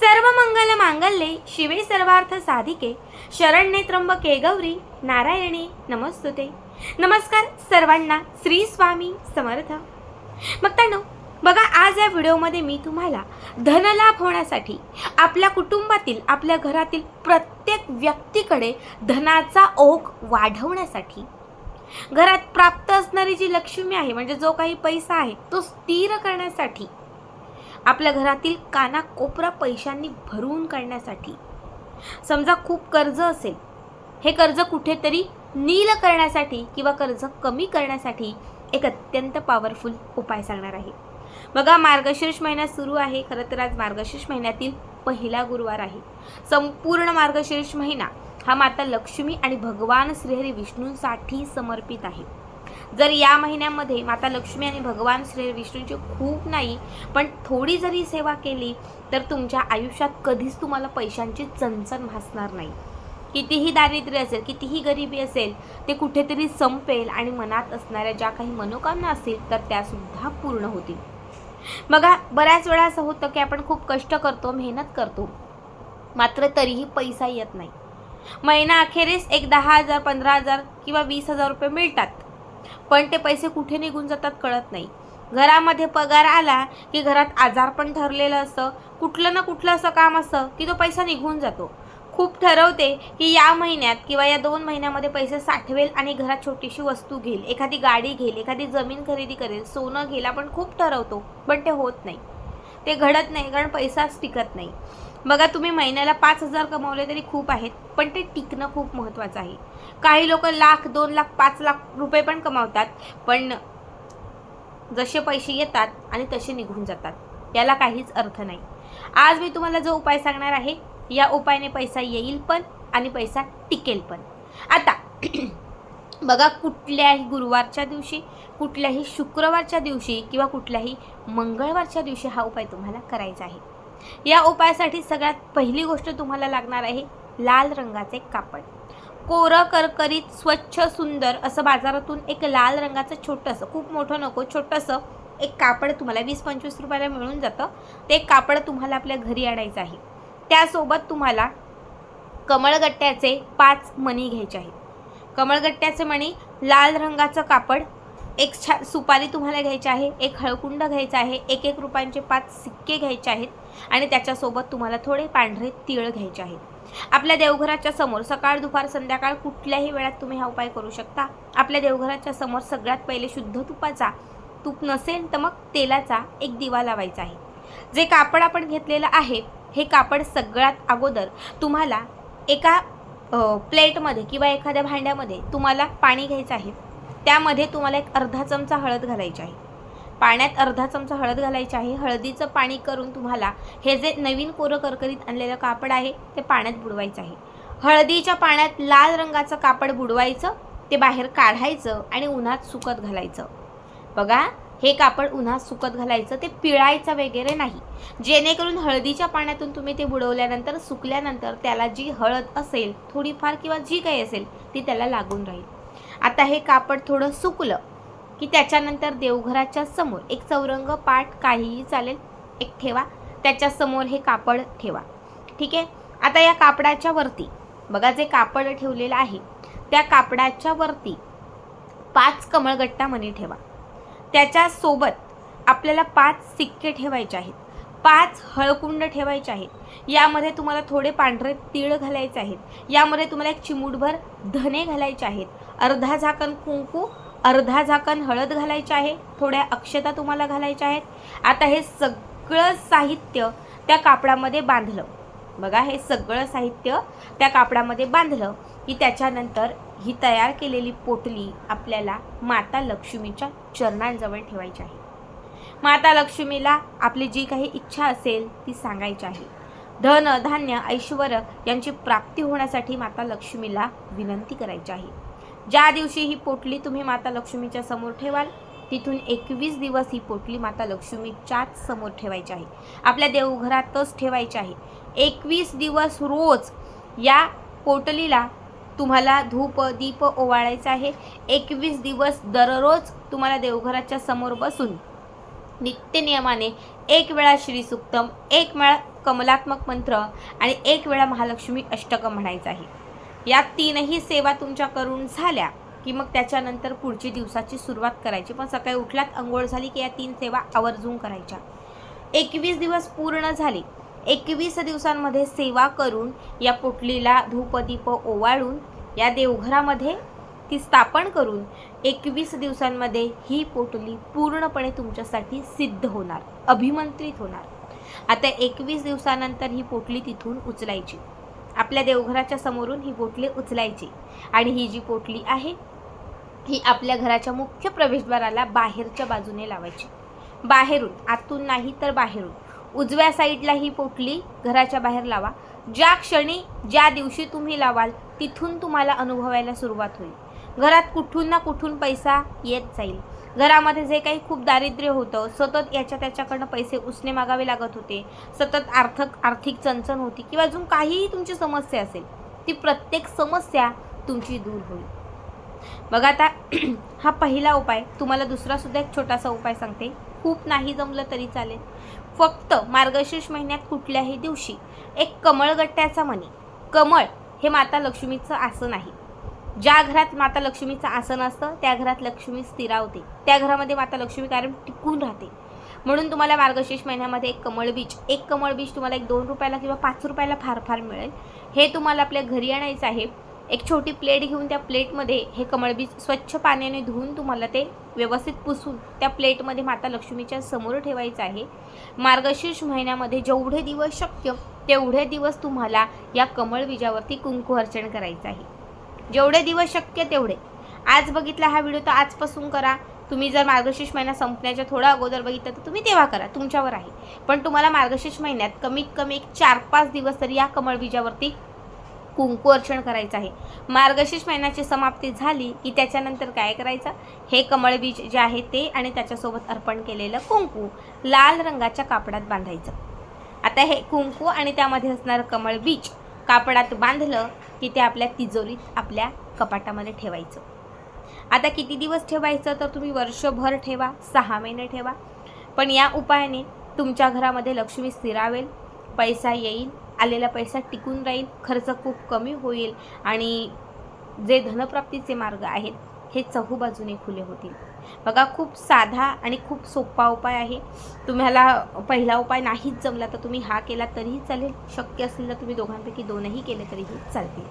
सर्व मंगल मांगल्ये शिवे सर्वार्थ साधिके. शरण्ये त्र्यंबके गौरी नारायणी नमस्तुते. नमस्कार सर्वांना श्री स्वामी समर्थ. मग बघा आज या व्हिडिओमध्ये मी तुम्हाला धनलाभ होण्यासाठी आपल्या कुटुंबातील आपल्या घरातील प्रत्येक व्यक्तीकडे धनाचा ओघ वाढवण्यासाठी घरात प्राप्त असणारी जी लक्ष्मी आहे म्हणजे जो काही पैसा आहे तो स्थिर करण्यासाठी आपल्या घरातील कानाकोपरा पैशांनी भरून काढण्यासाठी. समजा खूप कर्ज असेल हे कर्ज कुठेतरी नील करण्यासाठी किंवा कर्ज कमी करण्यासाठी एक अत्यंत पॉवरफुल उपाय सांगणार आहे. बघा मार्गशीर्ष महिना सुरू आहे. खरं तर आज मार्गशीर्ष महिन्यातील पहिला गुरुवार आहे. संपूर्ण मार्गशीर्ष महिना हा माता लक्ष्मी आणि भगवान श्रीहरी विष्णूंसाठी समर्पित आहे. जर या महिन्यामध्ये माता लक्ष्मी आणि भगवान श्री विष्णूंची खूप नाही पण थोडी जरी सेवा केली तर तुमच्या आयुष्यात कधीच तुम्हाला पैशांची चणचण भासणार नाही. कितीही दारिद्र्य असेल कितीही गरिबी असेल ते कुठेतरी संपेल आणि मनात असणाऱ्या ज्या काही मनोकामना असतील तर त्यासुद्धा पूर्ण होतील. बघा बऱ्याच वेळा असं होतं की आपण खूप कष्ट करतो मेहनत करतो मात्र तरीही पैसा येत नाही. महिना अखेरीस एक दहा हजार पंधरा हजार किंवा वीस हजार रुपये मिळतात. पण ते पैसे कुठे निघून जातात कळत नाही. घरामध्ये पगार आला की घरात आजार पण ठरलेलं असतं कुठलं ना कुठलं असं काम असतं की तो पैसा निघून जातो. खूप ठरवते की या महिन्यात किंवा या दोन महिन्यामध्ये पैसे साठवेल आणि घरात छोटीशी वस्तू घेईल एखादी गाडी घेईल एखादी जमीन खरेदी करेल सोनं घेईल आपण खूप ठरवतो पण ते होत नाही. ते घडत नाही कारण पैसाच टिकत नाही. बघा तुम्ही महिन्याला पाच हजार कमावले तरी खूप आहेत पण ते टिकणं खूप महत्त्वाचं आहे. काही लोक लाख दोन लाख पाच लाख रुपये पण कमावतात पण जसे पैसे येतात आणि तसे निघून जातात. याला काहीच अर्थ नाही. आज मी तुम्हाला जो उपाय सांगणार आहे या उपायाने पैसा येईल पण आणि पैसा टिकेल पण. आता बघा कुठल्याही गुरुवारच्या दिवशी कुठल्याही शुक्रवारच्या दिवशी किंवा कुठल्याही मंगळवारच्या दिवशी हा उपाय तुम्हाला करायचा आहे. या उपायासाठी सगळ्यात पहिली गोष्ट तुम्हाला लागणार आहे लाल रंगाचे कापड. कोरं करकरीत स्वच्छ सुंदर असं बाजारातून एक लाल रंगाचं छोटंसं खूप मोठं नको छोटंसं एक कापड तुम्हाला वीस पंचवीस रुपयाला मिळून जातं. ते कापड तुम्हाला आपल्या घरी आणायचं आहे. त्यासोबत तुम्हाला कमळगट्ट्याचे पाच मणी घ्यायचे आहेत. कमळगट्ट्याचे मणी लाल रंगाचं कापड एक छा सुपारी तुम्हाला घ्यायची आहे एक हळकुंड घ्यायचा आहे एक एक रुपयांचे पाच सिक्के घ्यायचे आहेत आणि त्याच्यासोबत तुम्हाला थोडे पांढरे तीळ घ्यायचे आहेत. आपल्या देवघराच्या समोर सकाळ दुपार संध्याकाळ कुठल्याही वेळात तुम्ही हा उपाय करू शकता. आपल्या देवघराच्या समोर सगळ्यात पहिले शुद्ध तुपाचा तूप नसेल तर मग तेलाचा एक दिवा लावायचा आहे. जे कापड आपण घेतलेलं आहे हे कापड सगळ्यात अगोदर तुम्हाला एका प्लेटमध्ये किंवा एखाद्या भांड्यामध्ये तुम्हाला पाणी घ्यायचं आहे त्यामध्ये तुम्हाला एक अर्धा चमचा हळद घालायची आहे. पाण्यात अर्धा चमचा हळद घालायची आहे हळदीचं पाणी करून तुम्हाला हे जे नवीन कोरं करकरीत आणलेलं कापड आहे ते पाण्यात बुडवायचं आहे. हळदीच्या पाण्यात लाल रंगाचं कापड बुडवायचं ते बाहेर काढायचं आणि उन्हात सुकत घालायचं. बघा हे कापड उन्हात सुकत घालायचं ते पिळायचं वगैरे नाही. जेणेकरून हळदीच्या पाण्यातून तुम्ही ते बुडवल्यानंतर सुकल्यानंतर त्याला जी हळद असेल थोडीफार किंवा जी काही असेल ती त्याला लागून राहील. आता हे कापड थोडं सुकलं की त्याच्यानंतर देवघराच्या समोर एक चौरंग पाठ काहीही चालेल एक ठेवा. त्याच्यासमोर हे कापड ठेवा. ठीक आहे? आता या कापडाच्या वरती बघा जे कापड ठेवलेलं आहे त्या कापडाच्या वरती पाच कमळगट्टा मणी ठेवा. त्याच्यासोबत आपल्याला पाच सिक्के ठेवायचे आहेत. पाच हळकुंड ठेवायचे आहेत. यामध्ये तुम्हाला थोडे पांढरे तीळ घालायचे आहेत. यामध्ये तुम्हाला एक चिमूटभर धने घालायचे आहेत. अर्धा झाकण कुंकू अर्धा झाकण हळद घालायचे आहे. थोड्या अक्षता तुम्हाला घालायच्या आहेत. आता हे सगळं साहित्य त्या कापडामध्ये बांधलं. बघा हे सगळं साहित्य त्या कापडामध्ये बांधलं की त्याच्यानंतर ही तयार केलेली पोटली आपल्याला माता लक्ष्मीच्या चरणांजवळ ठेवायची आहे. माता लक्ष्मीला आपली जी काही इच्छा असेल ती सांगायची आहे. धन धान्य ऐश्वर यांची प्राप्ती होण्यासाठी माता लक्ष्मीला विनंती करायची आहे. ज्या दिवशी ही पोटली तुम्ही माता लक्ष्मीच्या समोर ठेवाल तिथून एकवीस दिवस ही पोटली माता लक्ष्मीच्याच समोर ठेवायची आहे. आपल्या देवघरातच ठेवायची आहे. एकवीस दिवस रोज या पोटलीला तुम्हाला धूप दीप ओवाळायचा आहे. एकवीस दिवस दररोज तुम्हाला देवघराच्या समोर बसून नित्यनियमाने एक वेळा श्रीसुक्तम एक वेळा कमलात्मक मंत्र आणि एक वेळा महालक्ष्मी अष्टकं म्हणायचं आहे. या तीनही सेवा तुमच्या करून झाल्या की मग त्याच्यानंतर पुढची दिवसाची सुरुवात करायची. पण सकाळी उठल्यात अंघोळ झाली की या तीन सेवा आवर्जून करायच्या. एकवीस दिवस पूर्ण झाले एकवीस दिवसांमध्ये सेवा करून या पोटलीला धूपदीप ओवाळून या देवघरामध्ये ती स्थापन करून एकवीस दिवसांमध्ये ही पोटली पूर्णपणे तुमच्यासाठी सिद्ध होणार अभिमंत्रित होणार. आता एकवीस दिवसानंतर ही पोटली तिथून उचलायची. आपल्या देवघराच्या समोरून ही पोटली उचलायची आणि ही जी पोटली आहे ही आपल्या घराच्या मुख्य प्रवेशद्वाराला बाहेरच्या बाजूने लावायची. बाहेरून आतून नाही तर बाहेरून. उजव्या साईडला ही पोटली घराच्या बाहेर लावा. ज्या क्षणी ज्या दिवशी तुम्ही लावाल तिथून तुम्हाला अनुभवायला सुरुवात होईल. घरात कुठून ना कुठून पैसा येत जाईल. घरामध्ये जे काही खूप दारिद्र्य होतं सतत याच्या त्याच्याकडनं पैसे उसने मागावे लागत होते सतत आर्थिक आर्थिक चणचण होती किंवा अजून काहीही तुमची समस्या असेल ती प्रत्येक समस्या तुमची दूर होईल. बघा आता हा पहिला उपाय तुम्हाला दुसरासुद्धा एक छोटासा उपाय सांगते. खूप नाही जमलं तरी चालेल. फक्त मार्गशीर्ष महिन्यात कुठल्याही दिवशी एक कमळगट्ट्याचा मणी कमळ हे माता लक्ष्मीचं आसन आहे. ज्या घरात माता लक्ष्मीचं आसन असतं त्या घरात लक्ष्मी स्थिरावते त्या घरामध्ये माता लक्ष्मी कायम टिकून राहते. म्हणून तुम्हाला मार्गशीर्ष महिन्यामध्ये एक कमळ बीज एक कमळ बीज तुम्हाला एक दोन रुपयाला किंवा पाच रुपयाला फार फार मिळेल. हे तुम्हाला आपल्या घरी आणायचं आहे. एक छोटी प्लेट घेऊन त्या प्लेटमध्ये हे कमळबीज स्वच्छ पाण्याने धुवून तुम्हाला ते व्यवस्थित पुसून त्या प्लेटमध्ये माता लक्ष्मीच्या समोर ठेवायचं आहे. मार्गशीर्ष महिन्यामध्ये जेवढे दिवस शक्य तेवढे दिवस तुम्हाला या कमळ बीजावरती कुंकूअर्चण करायचं आहे. जेवढे दिवस शक्य तेवढे. आज बघितला हा व्हिडिओ तर आजपासून करा. तुम्ही जर मार्गशीर्ष महिना संपण्याच्या थोडा अगोदर बघितलं तर तुम्ही तेव्हा करा तुमच्यावर आहे. पण तुम्हाला मार्गशीर्ष महिन्यात कमीत कमी एक चार पाच दिवस तरी या कमळ कुंकू अर्चण करायचं आहे. मार्गशीर्ष महिन्याची समाप्ती झाली की त्याच्यानंतर काय करायचं? हे कमळ बीज जे आहे ते आणि त्याच्यासोबत अर्पण केलेलं कुंकू लाल रंगाच्या कापडात बांधायचं. आता हे कुंकू आणि त्यामध्ये असणारं कमळ बीज कापडात बांधलं की ते आपल्या तिजोरीत आपल्या कपाटामध्ये ठेवायचं. आता किती दिवस ठेवायचं? तर तुम्ही वर्षभर ठेवा सहा महिने ठेवा. पण या उपायाने तुमच्या घरामध्ये लक्ष्मी स्थिरावेल पैसा येईल आलेला पैसा टिकून राहील खर्च खूप कमी होईल आणि जे धनप्राप्तीचे मार्ग आहेत हे चहूबाजूने खुले होतील. बघा खूप साधा आणि खूप सोपा उपाय आहे. तुम्हाला पहिला उपाय नाहीच जमला तर तुम्ही हा केला तरीही चालेल. शक्य असेल तर तुम्ही दोघांपैकी दोनही केले तरीही चालतील.